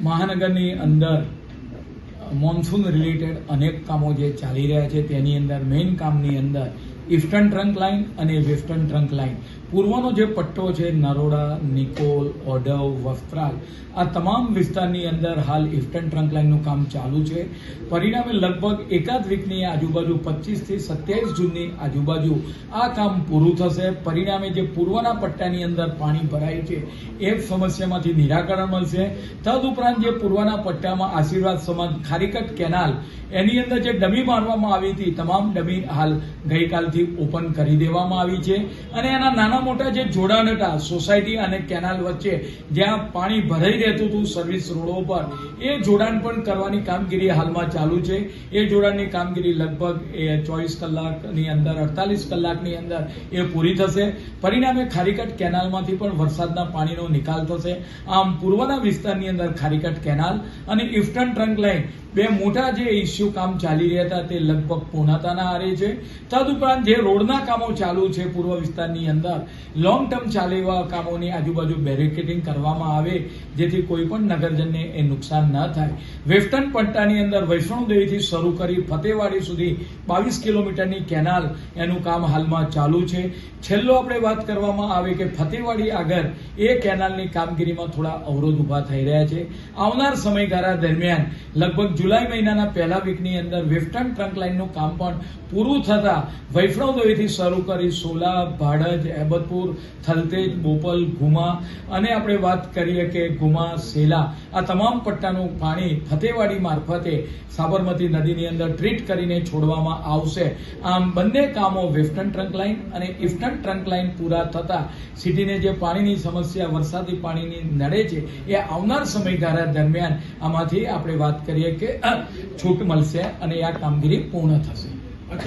મહાનગરની અંદર monsoon related અનેક કામો જે ચાલી રહ્યા છે, તેની અંદર મેઇન કામની અંદર ઇસ્ટર્ન ટ્રંક લાઇન અને વેસ્ટર્ન ટ્રંક લાઇન પૂર્વનો જે પટ્ટો છે, નરોડા, નિકોલ ઓડવ વસ્ત્રાલ, આ તમામ વિસ્તારની અંદર હાલ ઇસ્ટર્ન ટ્રંક લાઇનનું કામ ચાલુ છે. પરિણામે લગભગ એકાદ વીકની આજુબાજુ પચીસથી સત્યાવીસ જૂનની આજુબાજુ આ કામ પૂરું થશે. પરિણામે જે પૂર્વના પટ્ટાની અંદર પાણી ભરાય છે, એ સમસ્યામાંથી નિરાકરણ મળશે. તદુપરાંત જે પૂર્વના પટ્ટામાં આશીર્વાદ સમાજ ખારીકટ કેનાલ, એની અંદર જે ડમી મારવામાં આવી હતી, તમામ ડમી હાલ ગઈકાલથી ઓપન કરી દેવામાં આવી છે અને એના નાના મોટા જે જોડાણ હતા સોસાયટી અને કેનાલ વચ્ચે જ્યાં પાણી ભરાઈ રહેતું હતું સર્વિસ રોડો પર એ જોડાણ પણ કરવાની કામગીરી હાલમાં ચાલુ છે. એ જોડાણની કામગીરી લગભગ, એ ચોવીસ કલાકની અંદર, અડતાલીસ કલાકની અંદર એ પૂરી થશે. પરિણામે ખારીકટ કેનાલમાંથી પણ વરસાદના પાણીનો નિકાલ થશે. આમ પૂર્વના વિસ્તારની અંદર ખારીકટ કેનાલ અને ઇફ્ટન ટ્રંક લાઇન, બે મોટા જે ઇસ્યુ કામ ચાલી રહ્યા હતા તે લગભગ પૂર્ણતાના આરે છે. તદુપરાંત જે રોડના કામો ચાલુ છે પૂર્વ વિસ્તારની અંદર લોંગ ટર્મ ચાલે એવા કામોની આજુબાજુ બેરિકેડિંગ કરવામાં આવે, જેથી કોઈ પણ નગરજનને એ નુકસાન ન થાય. વેસ્ટર્ન પટ્ટાની અંદર વૈષ્ણવદેવીથી શરૂ કરી ફતેવાડી સુધી બાવીસ કિલોમીટરની કેનાલ એનું કામ હાલમાં ચાલુ છે. છેલ્લો આપણે વાત કરવામાં આવે કે ફતેવાડી આગળ એ કેનાલની કામગીરીમાં થોડા અવરોધ ઊભા થઈ રહ્યા છે. આવનાર સમયગાળા દરમિયાન, લગભગ જુલાઈ મહિનાના પહેલા વીકની અંદર વેસ્ટર્ન ટ્રંક લાઇનનું કામ પણ પૂરું થતા વૈષ્ણવદેવીથી શરૂ કરી સોલા, ભાડજ, એબતપુર, થલતેજ, બોપલ ગુમા અને આપણે વાત કરીએ કે ગુમા સેલા આ તમામ પટ્ટાનું પાણી ફતેવાડી મારફતે સાબરમતી નદીની અંદર ટ્રીટ કરીને છોડવામાં આવશે. આમ બંને કામો વેફ્ટન ટ્રંક લાઇન અને ઇફ્ટન ટ્રંક લાઇન પૂરા થતાં સિટીને જે પાણીની સમસ્યા, વરસાદી પાણીની નડે છે, એ આવનાર સમયગાળા દરમિયાન આમાંથી આપણે વાત કરીએ કે છૂટ મળશે અને આ કામગીરી પૂર્ણ થશે.